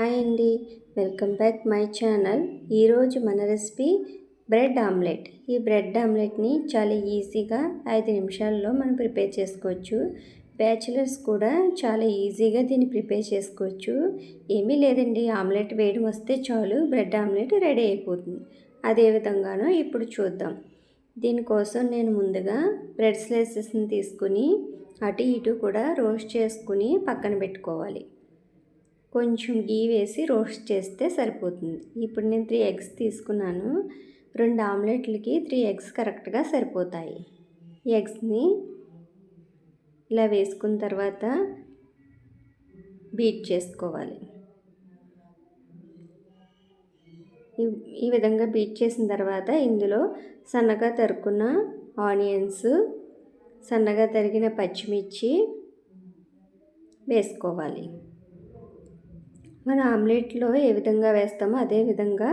Hi అండి. Welcome back my channel. ఈరోజు మన రెసిపీ బ్రెడ్ ఆమ్లెట్. ఈ బ్రెడ్ ఆమ్లెట్ని చాలా ఈజీగా ఐదు నిమిషాల్లో మనం ప్రిపేర్ చేసుకోవచ్చు. బ్యాచిలర్స్ కూడా చాలా ఈజీగా దీన్ని ప్రిపేర్ చేసుకోవచ్చు. ఏమీ లేదండి ఆమ్లెట్ వేయడం వస్తే చాలు బ్రెడ్ ఆమ్లెట్ రెడీ అయిపోతుంది. అదే విధంగానో ఇప్పుడు చూద్దాం. దీనికోసం నేను ముందుగా బ్రెడ్ స్లైసెస్ని తీసుకుని అటు ఇటు కూడా రోస్ట్ చేసుకుని పక్కన పెట్టుకోవాలి. కొంచెం గీ వేసి రోస్ట్ చేస్తే సరిపోతుంది. ఇప్పుడు నేను త్రీ ఎగ్స్ తీసుకున్నాను. రెండు ఆమ్లెట్లకి త్రీ ఎగ్స్ కరెక్ట్గా సరిపోతాయి. ఎగ్స్ని ఇలా వేసుకున్న తర్వాత బీట్ చేసుకోవాలి. ఈ విధంగా బీట్ చేసిన తర్వాత ఇందులో సన్నగా తరుకున్న ఆనియన్స్ సన్నగా తరిగిన పచ్చిమిర్చి వేసుకోవాలి. మన ఆమ్లెట్లో ఏ విధంగా వేస్తామో అదే విధంగా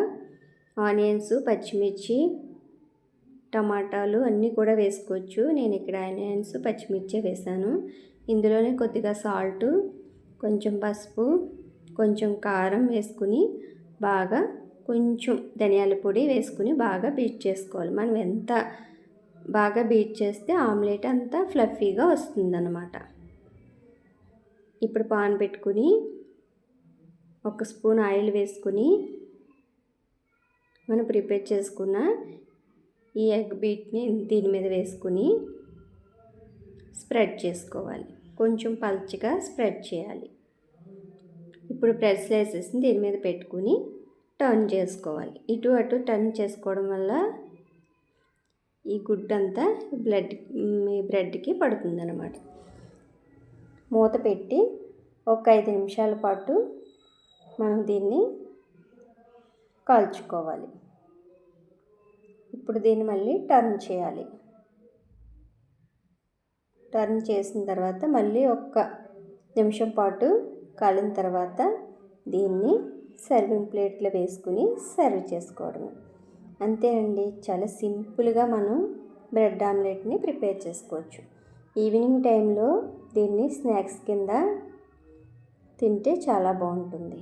ఆనియన్స్ పచ్చిమిర్చి టమాటాలు అన్నీ కూడా వేసుకోవచ్చు. నేను ఇక్కడ ఆనియన్స్ పచ్చిమిర్చి వేసాను ఇందులోనే కొద్దిగా సాల్ట్ కొంచెం పసుపు కొంచెం కారం వేసుకుని బాగా కొంచెం ధనియాల పొడి వేసుకుని బాగా బీట్ చేసుకోవాలి. మనం ఎంత బాగా బీట్ చేస్తే ఆమ్లెట్ అంతా ఫ్లఫీగా వస్తుందన్నమాట. ఇప్పుడు పాన్ పెట్టుకుని ఒక స్పూన్ ఆయిల్ వేసుకుని మనం ప్రిపేర్ చేసుకున్న ఈ ఎగ్ బీట్ని దీని మీద వేసుకుని స్ప్రెడ్ చేసుకోవాలి. కొంచెం పల్చగా స్ప్రెడ్ చేయాలి. ఇప్పుడు ప్రెస్ స్లైసెస్ని దీని మీద పెట్టుకుని టర్న్ చేసుకోవాలి. ఇటు అటు టర్న్ చేసుకోవడం వల్ల ఈ గుడ్డంతా బ్లడ్ ఈ బ్రెడ్కి పడుతుందన్నమాట. మూత పెట్టి ఒక ఐదు నిమిషాల పాటు మనం దీన్ని కాల్చుకోవాలి. ఇప్పుడు దీన్ని మళ్ళీ టర్న్ చేయాలి. టర్న్ చేసిన తర్వాత మళ్ళీ ఒక్క నిమిషం పాటు కాలిన తర్వాత దీన్ని సర్వింగ్ ప్లేట్లో వేసుకుని సర్వ్ చేసుకోవడం అంతేనండి చాలా సింపుల్గా మనం బ్రెడ్ ఆమ్లెట్ని ప్రిపేర్ చేసుకోవచ్చు. ఈవినింగ్ టైంలో దీన్ని స్నాక్స్ కింద తింటే చాలా బాగుంటుంది.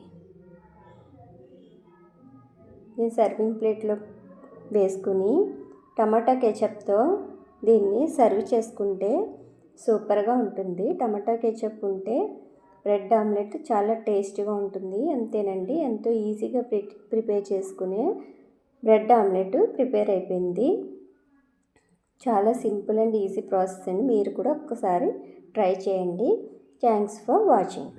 నేను సర్వింగ్ ప్లేట్లో వేసుకుని టమాటా కెచప్తో దీన్ని సర్వ్ చేసుకుంటే సూపర్గా ఉంటుంది. టమాటా కెచప్ ఉంటే బ్రెడ్ ఆమ్లెట్ చాలా టేస్ట్గా ఉంటుంది. అంతేనండి. ఎంతో ఈజీగా ప్రిపేర్ చేసుకునే బ్రెడ్ ఆమ్లెట్ ప్రిపేర్ అయిపోయింది. చాలా సింపుల్ అండ్ ఈజీ ప్రాసెస్ అండి. మీరు కూడా ఒక్కసారి ట్రై చేయండి. Thanks for watching.